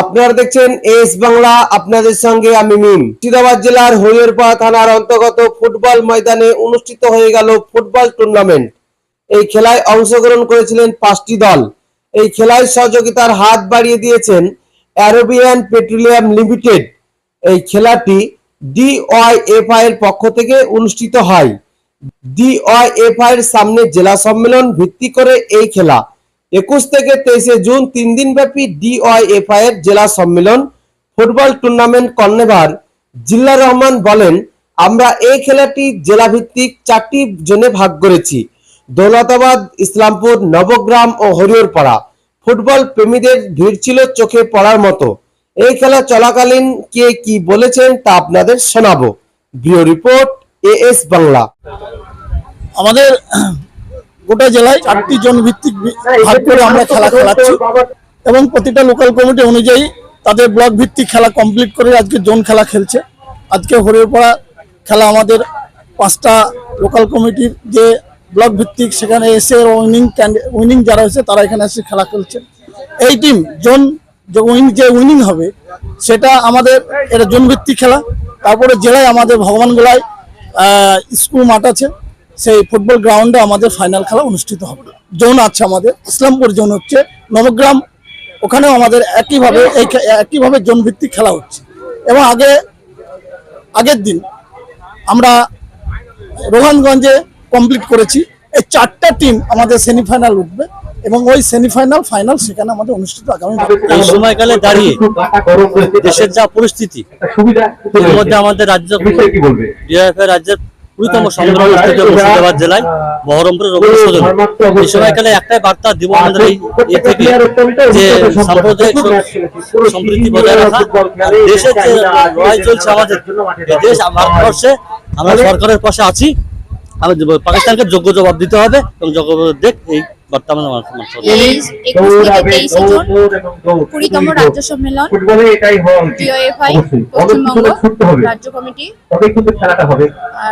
আপনারা দেখছেন এস বাংলা, আপনাদের সঙ্গে আমি মিম। মুর্শিদাবাদ জেলার হরিহরপাড়া থানার অন্তর্গত ফুটবল ময়দানে অনুষ্ঠিত হয়ে গেল ফুটবল টুর্নামেন্ট এই খেলায় অংশগ্রহণ করেছিলেন পাঁচটি দল। এই খেলায় সহযোগিতার হাত বাড়িয়ে দিয়েছেন অ্যারোবিয়ান পেট্রোলিয়াম লিমিটেড। এই খেলাটি ডিওয়াইএফআই এর পক্ষ থেকে অনুষ্ঠিত হয়। ডিওয়াইএফআই এর সামনে জেলা সম্মেলন ভিত্তি করে এই খেলা। একুশ থেকে তেইশে জুন তিন দিন ব্যাপী ডিওয়াইএফআই এর জেলা সম্মেলন, ফুটবল টুর্নামেন্ট কর্নেভার জিল্লা রহমান বলেন, আমরা এই খেলাটি জেলা ভিত্তিক চারটি জোনে ভাগ করেছি। দৌলতাবাদ, ইসলামপুর, নবগ্রাম ও হরিহরপাড়া। ফুটবল প্রেমীদের ভিড় ছিল চোখে পড়ার মতো। এই খেলা চলাকালীন কে কি বলেছেন তা আপনাদের শোনাবো। Bureau report AS Bangla. আমাদের গোটা জেলায় চারটি জন ভিত্তিক ভাগ করে আমরা খেলা খেলাচ্ছি। এবং প্রতিটা লোকাল কমিটি অনুযায়ী তাদের ব্লক ভিত্তিক খেলা কমপ্লিট করে আজকে জোন খেলা খেলছে। আজকে হরিপাড়া খেলা আমাদের পাঁচটা লোকাল কমিটির যে ব্লক ভিত্তিক, সেখানে এসে উইনিং উইনিং যারা হয়েছে, তারা এখানে এসে খেলা খেলছে। এই টিম জোন, যে উইন যে উইনিং হবে, সেটা আমাদের এটা জোন ভিত্তিক খেলা। তারপরে জেলায় আমাদের ভগবানগোলায় স্কুল মাঠ আছে। সেই ফুটবল গ্রাউন্ডে আমাদের ফাইনাল খেলা অনুষ্ঠিত হবে। জোন আছে আমাদের ইসলামপুর জোন হচ্ছে নবগ্রাম। ওখানেও আমাদের একইভাবে এই একইভাবে জোন ভিত্তিক খেলা হচ্ছে। এবং আগে আগের দিন আমরা রোহানগঞ্জে কমপ্লিট করেছি। এই চারটা টিম আমাদের সেমিফাইনাল উঠবে এবং ওই সেমিফাইনাল ফাইনাল সেখানে আমাদের অনুষ্ঠিত আগামী এই সময়কালে দাঁড়িয়ে দেশের যা পরিস্থিতি এর মধ্যে আমাদের রাজ্য কি বলবে? ডিআইএফ রাজ্যের কুড়িতম সংগ্রাম অনুষ্ঠিত মুর্শিদাবাদ জেলায় বহরমপুরের রবীন্দ্র সদন এই সময়কালে একটাই বার্তা দিব আমাদের এই থেকে যে সাম্প্রদায়িক সম- সম্প্রীতি বজায় রাখা দেশের যে লড়াই চলছে আমাদের দেশ ভারতবর্ষে আমরা সরকারের পাশে আছি। পাকিস্তানকে যোগ্য জবাব দিতে হবে এবং যোগ্য দেখ এই বার্তা আমাদের মানুষ- মানুষ- তেইশ একুশ থেকে তেইশে জুন কুড়িতম রাজ্য সম্মেলন রাজ্য কমিটি।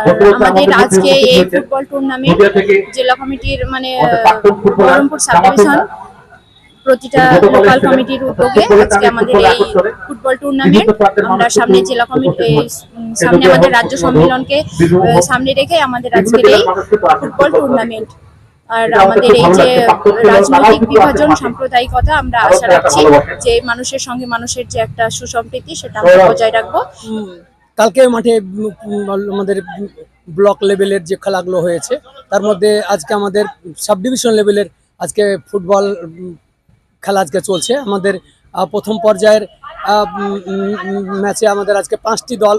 বর্তমানে আমাদের আজকে এই ফুটবল টুর্নামেন্ট জেলা কমিটির মানে বহরমপুর সাব ডিভিশন প্রতিটা লোকাল কমিটির উদ্যোগে আজকে আমাদের এই ফুটবল টুর্নামেন্ট আমরা সামনে জেলা কমিটি। সামনে আমাদের রাজ্য সম্মেলনকে আহ, সামনে রেখে আমাদের আজকের এই ফুটবল টুর্নামেন্ট আর আমাদের এই যে রাজনৈতিক বিভাজন সাম্প্রদায়িকতা আমরা আশা রাখছি যে মানুষের সঙ্গে মানুষের যে একটা সুসম্প্রীতি সেটা আমরা বজায় রাখব। কালকে মাঠে আমাদের ব্লক লেভেলের যে খেলাগুলো হয়েছে তার মধ্যে আজকে আমাদের সাব ডিভিশন লেভেলের আজকে ফুটবল খেলা আজকে চলছে। আমাদের আহ, প্রথম পর্যায়ের ম্যাচে আমাদের আজকে পাঁচটি দল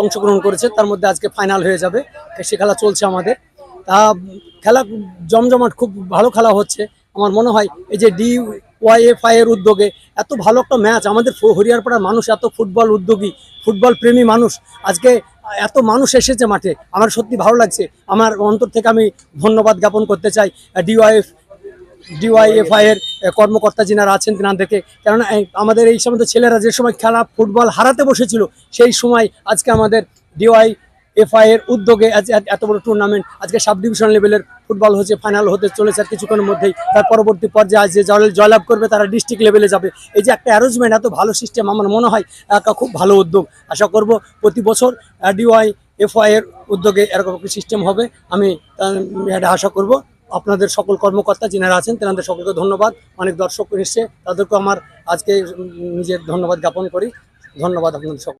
অংশগ্রহণ করেছে, তার মধ্যে আজকে ফাইনাল হয়ে যাবে। সে খেলা চলছে আমাদের। তা খেলা জমজমাট, খুব ভালো খেলা হচ্ছে। আমার মনে হয় এই যে ডি ওয়াইএফআই এর উদ্যোগে এত ভালো একটা ম্যাচ আমাদের হরিয়ারপাড়ার মানুষ এত ফুটবল উদ্যোগী ফুটবল প্রেমী মানুষ। আজকে এত মানুষ এসেছে মাঠে। আমার সত্যি ভালো লাগছে। আমার অন্তর থেকে আমি ধন্যবাদ জ্ঞাপন করতে চাই। ডিওয়াইএফ ডিওয়াইএফআই এর কর্মকর্তা যিনারা আছেন তিনাদেরকে। কেননা আমাদের এই সমস্ত ছেলেরা যে সময় খেলা, ফুটবল হারাতে বসেছিল, সেই সময় আজকে আমাদের ডিওয়াই এফআই এর উদ্যোগে আজ এত- বড় টুর্নামেন্ট আজকে সাব ডিভিশন লেভেলের ফুটবল হচ্ছে ফাইনাল হতে চলেছে আর কিছুক্ষণের মধ্যেই। তার পরবর্তী পর্যায়ে আজ যে জয়- জয়লাভ করবে, তারা ডিস্ট্রিক্ট লেভেলে যাবে। এই যে একটা অ্যারেঞ্জমেন্ট এত ভালো সিস্টেম আমার মনে হয়, একটা খুব ভালো উদ্যোগ। আশা করব প্রতি বছর ডিওয়াই এফআই এর উদ্যোগে এরকম একটা সিস্টেম হবে। আমি এটা আশা করব। আপনাদের সকল কর্মকর্তা যিনারা আছেন, তেনাদের সকলকে ধন্যবাদ। অনেক দর্শক এসছে, তাদেরকেও আমার আজকে নিজের ধন্যবাদ জ্ঞাপন করি। ধন্যবাদ আপনাদের সকল